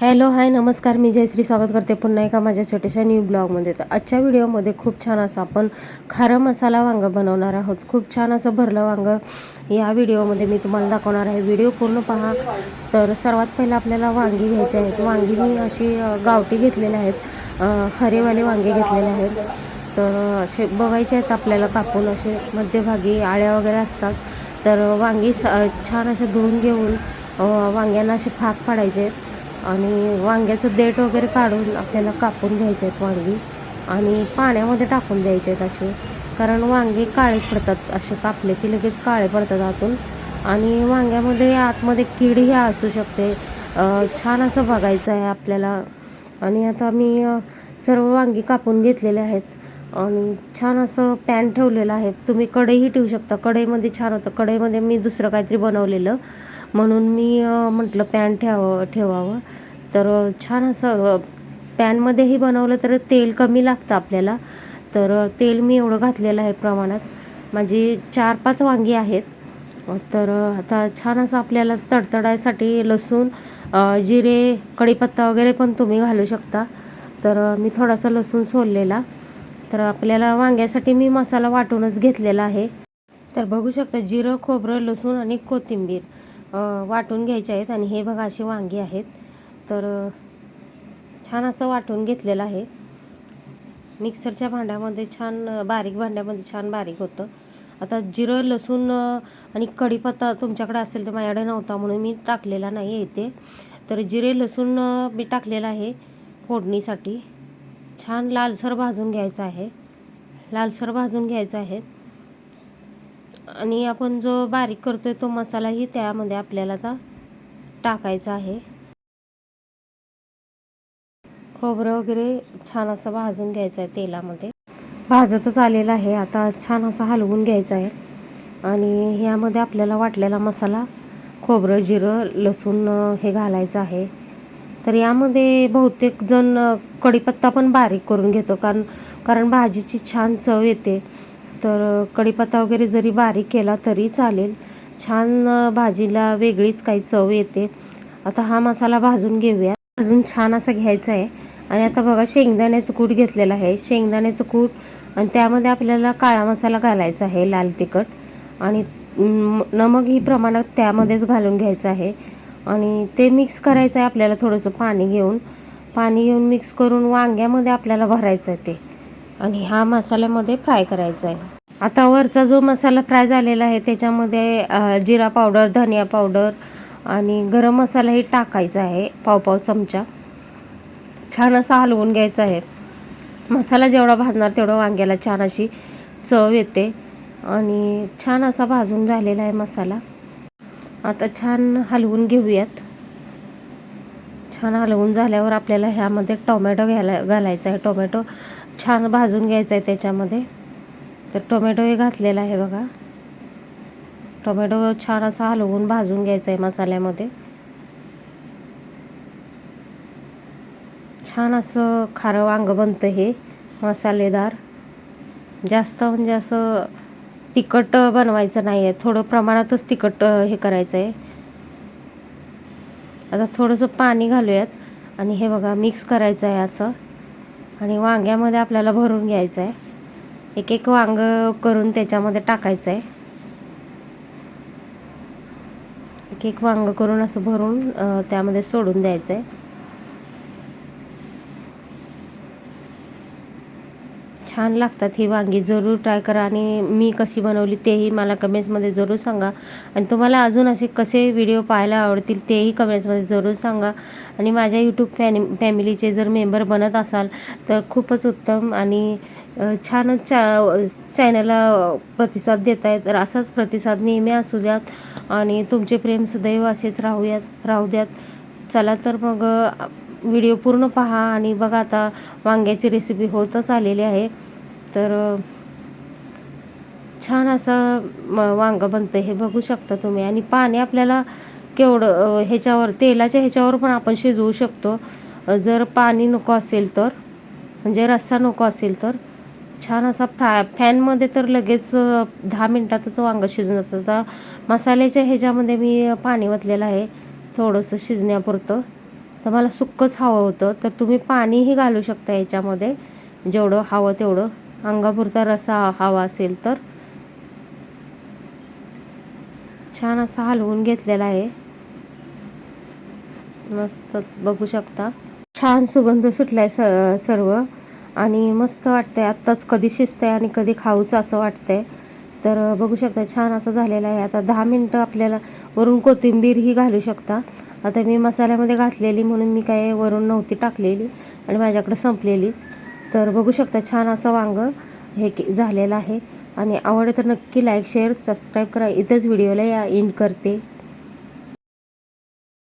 Hello hi नमस्कार. मी जयश्री स्वागत करते पुन्हा एका माझ्या छोट्याशा न्यू ब्लॉगमध्ये तर आजच्या व्हिडिओमध्ये खूप छान असं आपण खारं मसाला वांगं बनवणार आहोत. खूप छान असं भरलं वांगं. या व्हिडिओमध्ये मी तुम्हाला दाखवणार आहे. व्हिडिओ पूर्ण पहा. तर सर्वात पहिलं आपल्याला वांगी घ्यायची आहेत. वांगी मी अशी गावठी घेतलेले आहेत. हरेवाले वांगे घेतलेले आहेत. तर असे बघायचे आहेत आपल्याला कापून. असे मध्यभागी आळ्या वगैरे असतात. तर वांगी स छान असे धुवून घेऊन वांग्यांना असे फाक पाडायचे. आहेत आणि वांग्याचं देठ वगैरे काढून आपल्याला कापून घ्यायचे आहेत वांगी आणि पाण्यामध्ये टाकून द्यायचे आहेत असे. कारण वांगे काळे पडतात असे कापले की लगेच काळे पडतात आतून. आणि वांग्यामध्ये आतमध्ये कीड कीडही असू शकते. छान असं बघायचं आहे आपल्याला. आणि आता मी सर्व वांगी कापून घेतलेले आहेत. आणि छान असं पॅन ठेवलेलं आहे. तुम्ही कढईही ठेवू शकता. कढईमध्ये छान होतं. कढईमध्ये मी दुसरं काहीतरी बनवलेलं. म्हणून मी म्हटलं पॅन ठेवावं ठेवावं. तर छान असं पॅनमध्येही बनवलं तर तेल कमी लागतं आपल्याला. तर तेल मी एवढं घातलेलं आहे प्रमाणात. माझी चार पाच वांगी आहेत. तर आता छान असं आपल्याला तडतडायसाठी लसूण जिरे कढीपत्ता वगैरे पण तुम्ही घालू शकता. तर मी थोडासा लसूण सोललेला. तर आपल्याला वांग्यासाठी मी मसाला वाटूनच घेतलेला आहे. तर बघू शकता जिरं खोबरं लसूण आणि कोथिंबीर. वाटून घ्यायचे आहेत आणि हे बघा अशी वांगी आहेत. तर छान असं वाटून घेतलेलं आहे. मिक्सरच्या भांड्यामध्ये छान बारीक भांड्यामध्ये छान बारीक होतं. आता जिरं लसूण आणि कढीपत्ता तुमच्याकडे असेल तर माझ्याकडे नव्हता म्हणून मी टाकलेला नाही आहे इथे. तर जिरे लसूण मी टाकलेलं आहे फोडणीसाठी. छान लालसर भाजून घ्यायचं आहे. लालसर भाजून घ्यायचं आहे. आणि आपण जो बारीक करतोय तो मसालाही त्यामध्ये आपल्याला आता टाकायचा आहे. खोबरं वगैरे छान असं भाजून घ्यायचं आहे तेलामध्ये. भाजतच आलेलं आहे. आता छान असं हलवून घ्यायचं आहे. आणि ह्यामध्ये आपल्याला वाटलेला मसाला खोबरं जिरं लसूण हे घालायचं आहे. तर यामध्ये बहुतेक जण कढीपत्ता पण बारीक करून घेतो. कारण कारण भाजीची छान चव येते. तर कढीपत्ता वगैरे जरी बारीक केला तरी चालेल. छान भाजीला वेगळीच काही चव येते. आता हा मसाला भाजून घेऊया. भाजून छान असा घ्यायचा आहे. आणि आता बघा शेंगदाण्याचं कूट घेतलेलं आहे. शेंगदाण्याचं कूट आणि त्यामध्ये आपल्याला काळा मसाला घालायचा आहे लाल तिखट. आणि न- नमक ही प्रमाणात त्यामध्येच घालून घ्यायचं आहे. आणि ते मिक्स करायचं आहे आपल्याला थोडंसं पाणी घेऊन. पाणी घेऊन मिक्स करून वांग्यामध्ये आपल्याला भरायचं आहे ते. आणि हा मसाल्यामध्ये फ्राय करायचा आहे. आता वरचा जो मसाला फ्राय झालेला आहे त्याच्यामध्ये जिरा पावडर धनिया पावडर आणि गरम मसालाही टाकायचा आहे पाव पाव चमचा. छान असा हलवून घ्यायचा आहे. मसाला जेवढा भाजणार तेवढं वांग्याला छान अशी चव येते आणि छान असा भाजून झालेला आहे मसाला. आता छान हलवून घेऊयात. छान हलवून झाल्यावर आपल्याला ह्यामध्ये टोमॅटो घ्यायला घालायचा आहे. टोमॅटो छान भाजून घ्यायचं आहे त्याच्यामध्ये. तर टोमॅटोही घातलेला आहे बघा. टोमॅटो छान असा हलवून भाजून घ्यायचा आहे मसाल्यामध्ये. छान असं खारं वांगं बनतं हे मसालेदार. जास्त म्हणजे असं तिखट बनवायचं नाही आहे थोडं प्रमाणातच तिखट हे करायचं आहे आता थोडंसं पाणी घालूयात. आणि हे बघा मिक्स करायचं आहे असं. आणि वांग्यामध्ये आपल्याला भरून घ्यायचं आहे एक एक वांगं करून त्याच्यामध्ये टाकायचं आहे एक एक वांगं करून असं भरून त्यामध्ये सोडून द्यायचं आहे छान लागतात ही वांगी. जरूर ट्राय करा आणि मी कशी बनवली तेही मला कमेंट्समध्ये जरूर सांगा. आणि तुम्हाला अजून असे कसे व्हिडिओ पाहायला आवडतील तेही कमेंट्समध्ये जरूर सांगा. आणि माझ्या यूट्यूब फॅनि फॅमिलीचे जर मेंबर बनत असाल तर खूपच उत्तम आणि छानच चा चॅनलला प्रतिसाद देत आहेत तर असाच प्रतिसाद नेहमी असू द्यात आणि तुमचे प्रेम सदैव असेच राहूयात राहू द्यात. चला तर मग व्हिडिओ पूर्ण पहा आणि बघा आता वांग्याची रेसिपी होतच आलेली आहे. तर छान असं म वांगं बनतं हे बघू शकता तुम्ही. आणि पाणी आपल्याला केवढं ह्याच्यावर तेलाच्या ह्याच्यावर पण आपण शिजवू शकतो. जर पाणी नको असेल तर म्हणजे रस्सा नको असेल तर छान असा फ्राय फॅनमध्ये तर लगेच दहा मिनटातच वांगं शिजून जातं. आता मसाल्याच्या ह्याच्यामध्ये मी पाणी ओतलेलं आहे थोडंसं शिजण्यापुरतं. तर मला सुक्कच हवं होतं. तर तुम्ही पाणीही घालू शकता याच्यामध्ये. जेवढं हवं तेवढं. अंगापुरता रसा हवा असेल तर. छान असा हलवून घेतलेला आहे. मस्तच. बघू शकता. छान सुगंध सुटलाय स सर्व. आणि मस्त वाटतंय. आत्ताच कधी शिजतंय आणि कधी खाऊचं असं वाटतंय. तर बघू शकता छान असं झालेलं आहे. आता दहा मिनटं आपल्याला वरून कोथिंबीरही घालू शकता. आता मी मसाल्यामध्ये घातलेली म्हणून मी काय वरून नव्हती टाकलेली आणि माझ्याकडे संपलेलीच. तर बघू शकता छान असं वांगं हे के झालेलं आहे. आणि आवडलं तर नक्की लाईक शेअर सबस्क्राईब करा. इथंच व्हिडिओला या एंड करते.